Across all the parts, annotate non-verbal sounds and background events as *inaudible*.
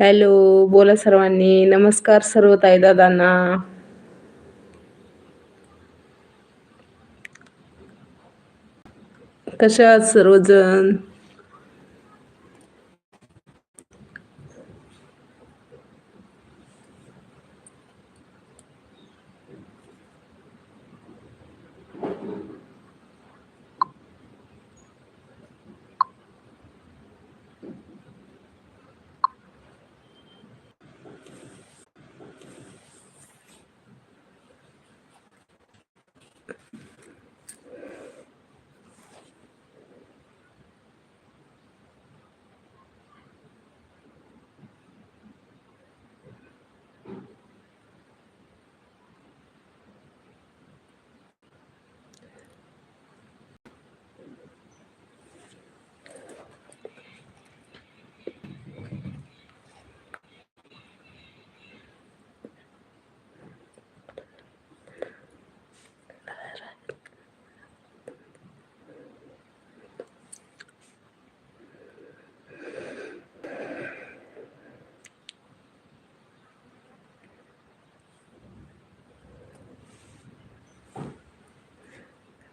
Hello बोला सर्वांनी. नमस्कार सर्व ताई दादांना कशा आहात सर्वजण?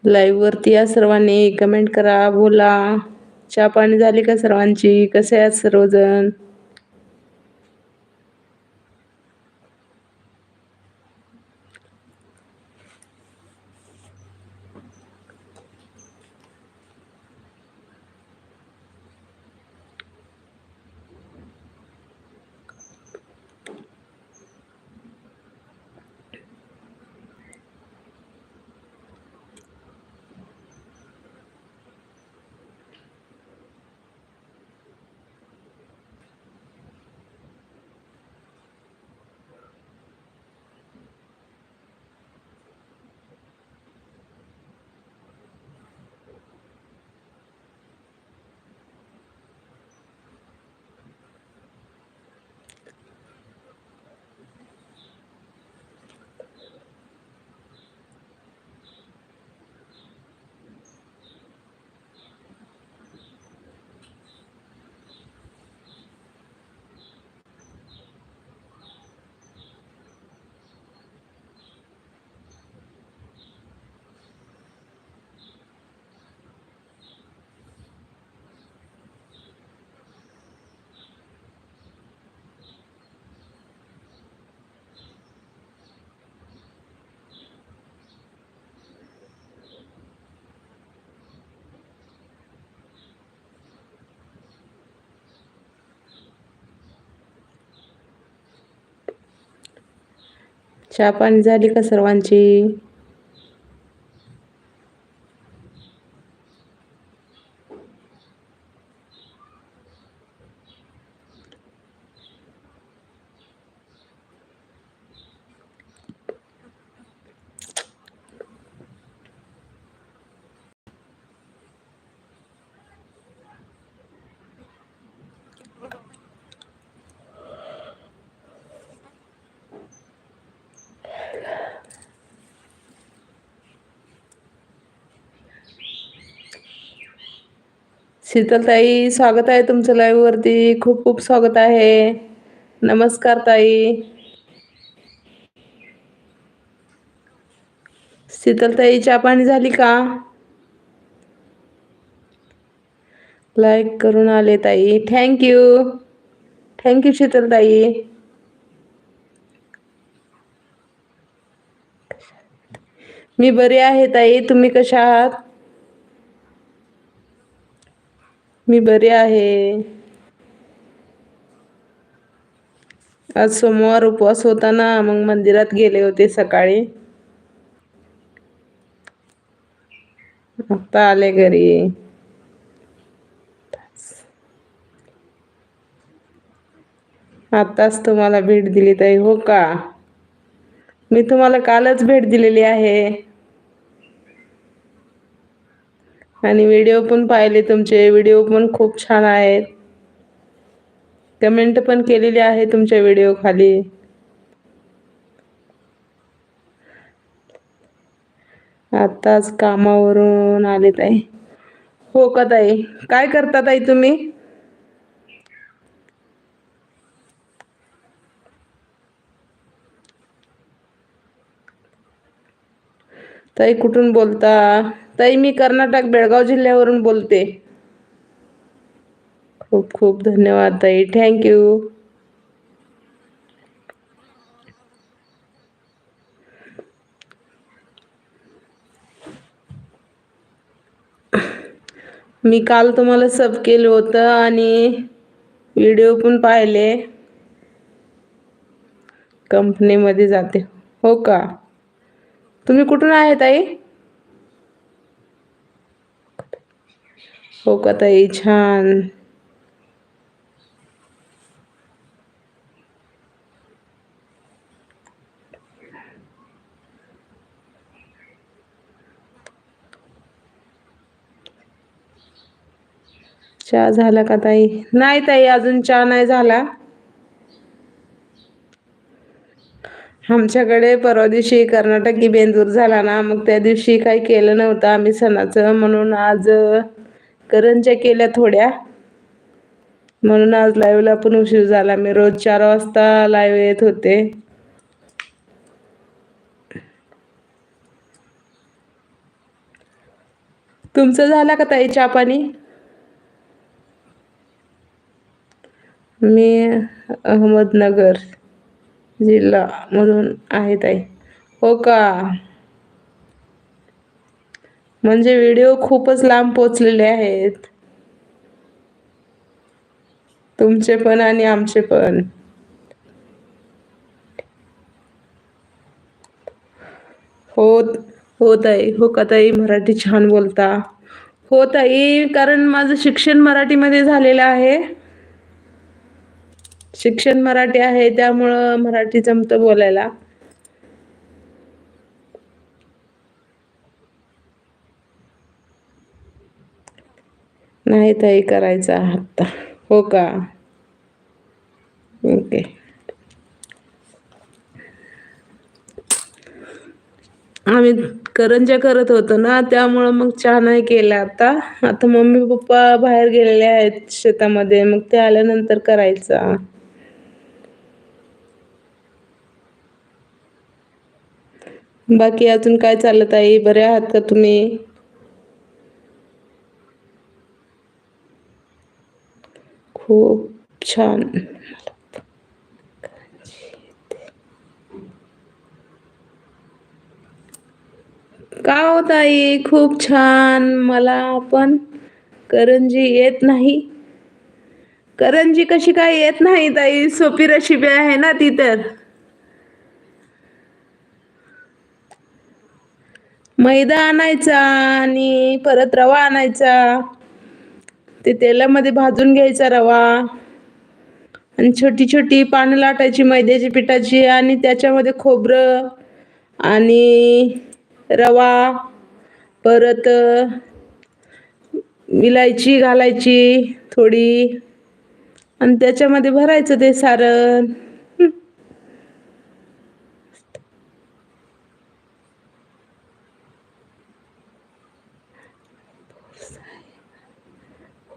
लाईव्ह वरती या सर्वांनी कमेंट करा बोला. चहा पाणी झाली का सर्वांची? कसे आहेत सर्वजण? चहा पाणी झाली का सर्वांची? शीतलताई स्वागत आहे तुमचं लाईव्ह वरती. खूप खूप स्वागत आहे. नमस्कार ताई. शीतलताई चहा पाणी झाली का? लाईक करून आले ताई. Thank you thank you Sheetaltai. मी बरी आहे ताई. तुम्ही कशा आहात? मी बरी आहे. आज सोमवार उपवास होता ना मग मंदिरात गेले होते सकाळी. आता आले घरी. आताच तुम्हाला भेट दिली ताई हो का? मी तुम्हाला कालच भेट दिलेली आहे. आणि व्हिडिओ पण पाहिले तुमचे. व्हिडिओ पण खूप छान आहेत. कमेंट पण केलेली आहे तुमच्या व्हिडिओ खाली. आताच कामावरून आले ताई. हो का ताई? काय करता ताई तुम्ही? ताई कुठून बोलता? ताई मी कर्नाटक बेळगाव जिल्ह्यावरून बोलते. खूप खूप धन्यवाद ताई. थँक यू मी काल तुम्हाला सब केलं होतं आणि व्हिडिओ पण पाहिले. कंपनीमध्ये जाते. हो का? तुम्ही कुठून आहे ताई? हो का ताई छान चहा झाला का ताई? नाही ताई अजून चहा नाही झाला. आमच्याकडे परवा दिवशी कर्नाटकी बेंदूर झाला ना मग त्या दिवशी काही केलं नव्हतं आम्ही सणाचं म्हणून आज करंज्या केल्या थोड्या. म्हणून आज लाईव्हला पण उशीर झाला. मी रोज चार वाजता लाईव्ह येत होते. तुमचं झाला का ताई चहा पाणी? मी अहमदनगर जिल्हा मधून आहे ताई. हो का? म्हणजे व्हिडिओ खूपच लांब पोचलेले आहेत. तुमचे पण आणि आमचे पण. हो हो ताई हो का ताई? मराठी छान बोलता. हो ताई कारण माझं शिक्षण मराठीमध्ये झालेलं आहे. शिक्षण मराठी आहे त्यामुळं मराठी जमतं बोलायला. नाही ताई करायचा आत्ता. हो का? ओके. आम्ही करंजा करत होतो ना त्यामुळं मग चहा नाही केला आता. आता मम्मी पप्पा बाहेर गेलेले आहेत शेतामध्ये मग ते आल्यानंतर करायचा. बाकी अजून काय चालत आहे बरे आहात का तुम्ही? खूप छान. का हो ताई? खूप छान. मला पण करंजी येत नाही. करंजी कशी काय येत नाही ताई? सोपी रेसिपी आहे ना ती तर. मैदा आणायचा आणि परत रवा आणायचा. ते तेलामध्ये भाजून घ्यायचा रवा. आणि छोटी छोटी पानं लाटायची मैद्याची पिठाची आणि त्याच्यामध्ये खोबरं आणि रवा परत विलायची घालायची थोडी. आणि त्याच्यामध्ये भरायचं ते सारण.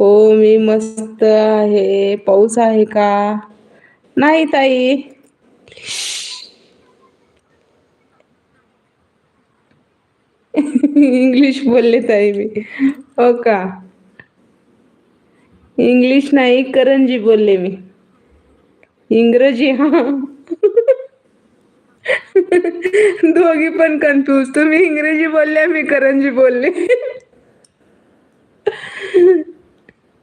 हो मी मस्त आहे. पाऊस आहे का? नाही ताई. इंग्लिश बोलले ताई मी. हो का? इंग्लिश नाही करंजी बोलले मी. इंग्रजी हा. दोघी पण कन्फ्यूज तुम्ही इंग्रजी बोलल्या मी करंजी बोलले.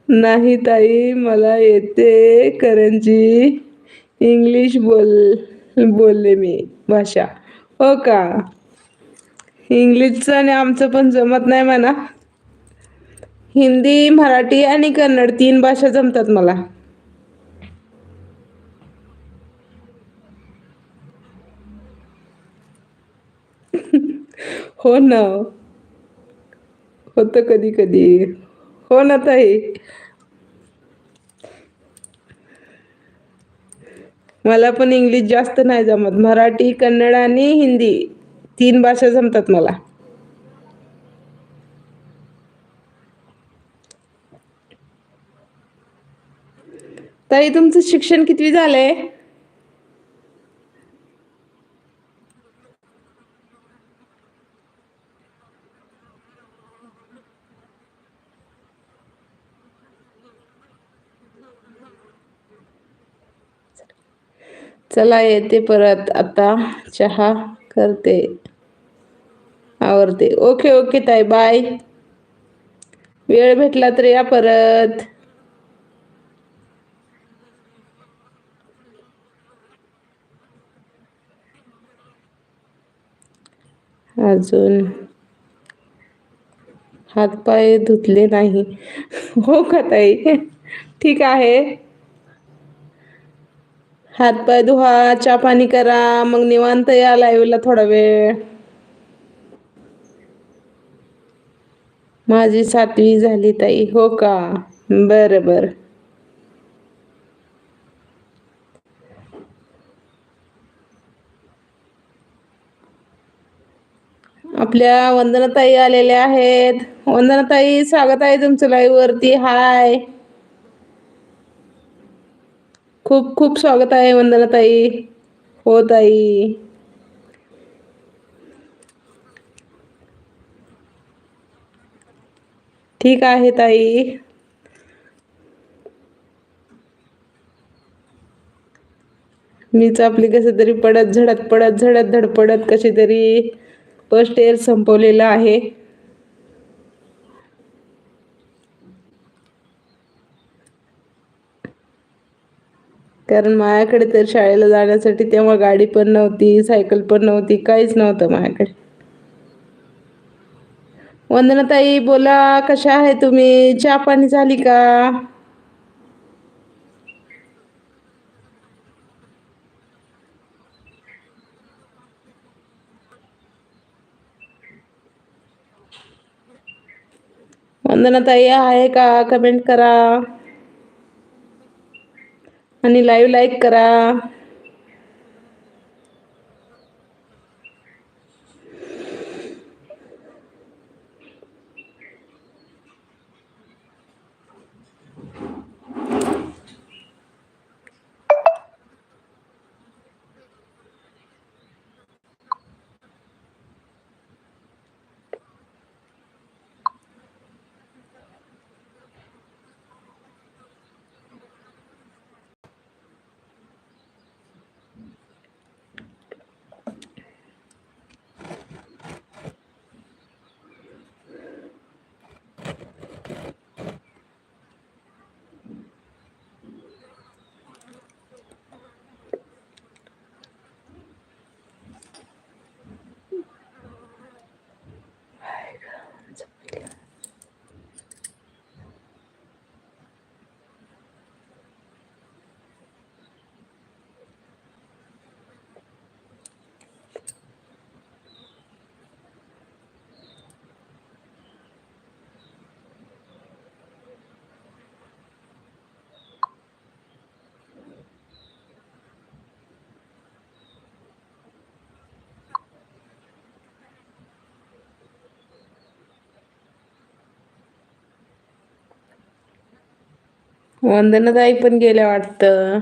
नाही ताई मला येते करंजी. इंग्लिश बोल बोलले मी भाषा. हो का? इंग्लिशचं आणि आमचं पण जमत नाही म्हणा. हिंदी मराठी आणि कन्नड तीन भाषा जमतात मला. *laughs* हो ना. होतं कधी कधी हो ना ताई. मला पण इंग्लिश जास्त नाही जमत. मराठी कन्नड आणि हिंदी तीन भाषा जमतात मला. ताई तुमचं शिक्षण कितवी झालंय? चला येते परत. आता चहा करते. आवरते. ओके ओके ताई, बाय. वेळ भेटला तर या परत. अजून हातपाय धुतले नाही. हो का ताई? ठीक आहे. हातपाय धुवा चहा पाणी करा मग निवांत या लाईव्हला थोडा वेळ. माझी सातवी झाली ताई हो का? बरं बरं. आपल्या वंदनाताई आलेल्या आहेत. वंदनाताई स्वागत आहे तुमचं लाईव्ह वरती. हाय खूप खूप स्वागत आहे वंदनाताई. हो ताई. ठीक आहे ताई. मीच आपली कस तरी पडत झडत पडत झडत धडपडत कशी तरी फर्स्ट इयर संपवलेलं आहे. कारण माझ्याकडे तर शाळेला जाण्यासाठी तेव्हा गाडी पण नव्हती सायकल पण नव्हती काहीच नव्हतं माझ्याकडे वंदनाताई बोला कशा आहे तुम्ही? चहा पाणी झाली का? वंदनाताई आहे का? कमेंट करा. आणि लाईव्ह लाईक करा. वंदनाताई पण गेल्या वाटतं.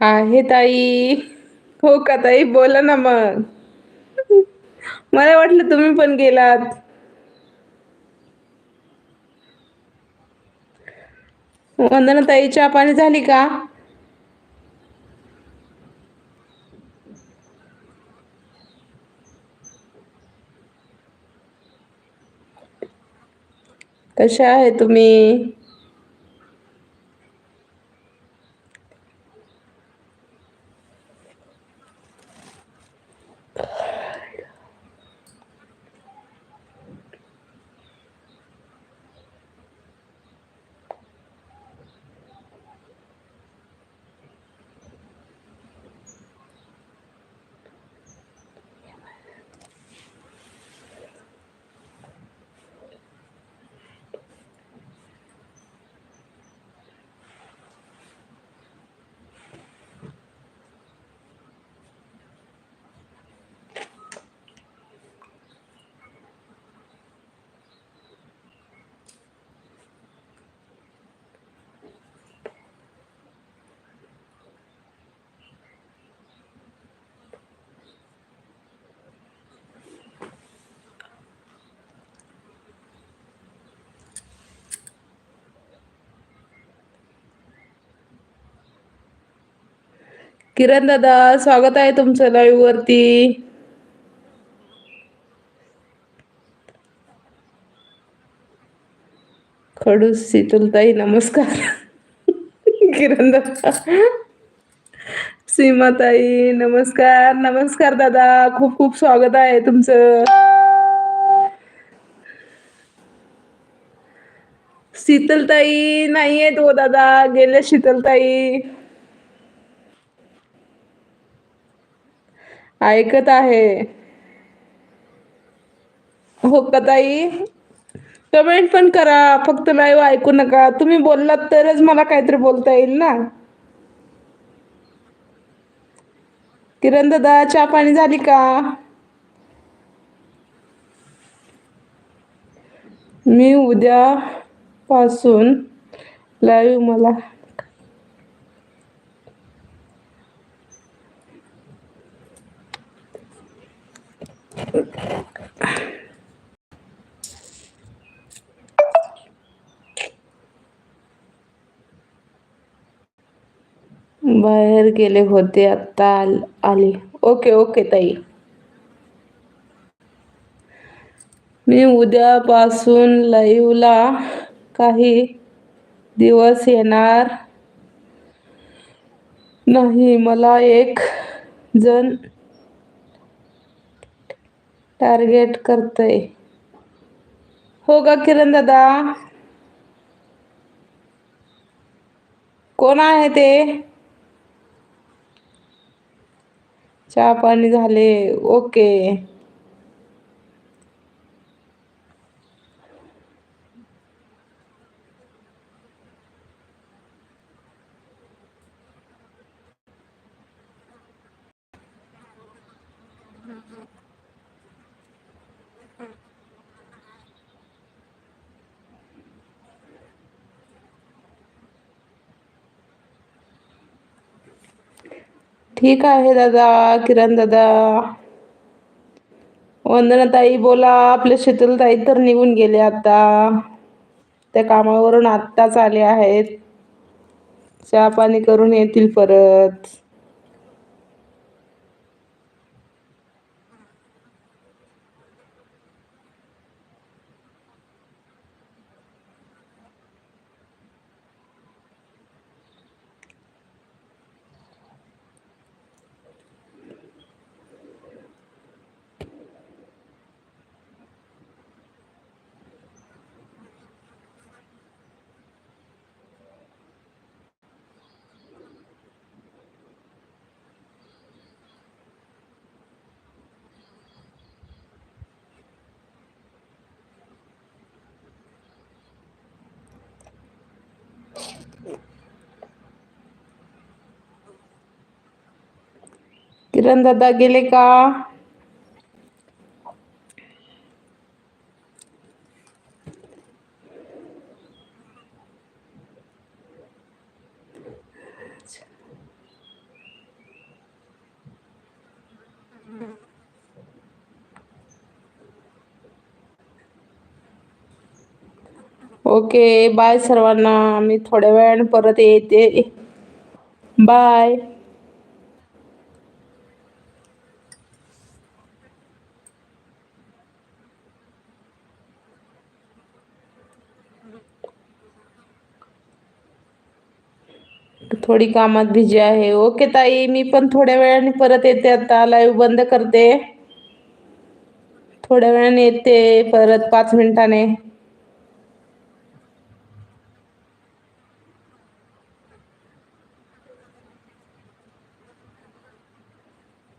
आहे ताई. हो का ताई? बोला ना मग. मला वाटलं तुम्ही पण गेलात. वंदना ताई चहा पाणी झाली का? कशा आहे तुम्ही? किरण दादा स्वागत आहे तुमचं लाईव्ह वरती. खडूस शीतलताई नमस्कार. *laughs* किरण दादा. सीमाताई नमस्कार. नमस्कार दादा खूप खूप स्वागत आहे तुमचं. शीतलताई नाहीये तो हो दादा गेल्या शीतलताई. ऐकत आहे. हो का ताई? कमेंट पण करा. फक्त लाईव्ह ऐकू नका. तुम्ही बोललात तरच मला काहीतरी बोलता येईल ना? किरण दादा चहा पाणी झाली का? मी उद्या पासून लाईव्ह मला बाहेर गेले होते आता आल- आले. ओके ओके ताई. मी उद्यापासून लाईव्हला काही दिवस येणार नाही. मला एक जण टार्गेट करतय. हो का किरण दादा. कोण आहे ते? चहा पाणी झाले. ओके. ठीक आहे दादा किरण दादा. वंदनाताई बोला आपले शीतलताई तर निघून गेले आता. त्या कामावरून आत्ताच आले आहेत. चहा पाणी करून येतील परत. किरण दादा गेले का? ओके बाय सर्वांना. मी थोड्या वेळाने परत येते. बाय. थोडी कामात बिझी आहे. ओके ताई मी पण थोड्या वेळाने परत येते. आता लाईव्ह बंद करते. थोड्या वेळाने येते परत पाच मिनिटाने.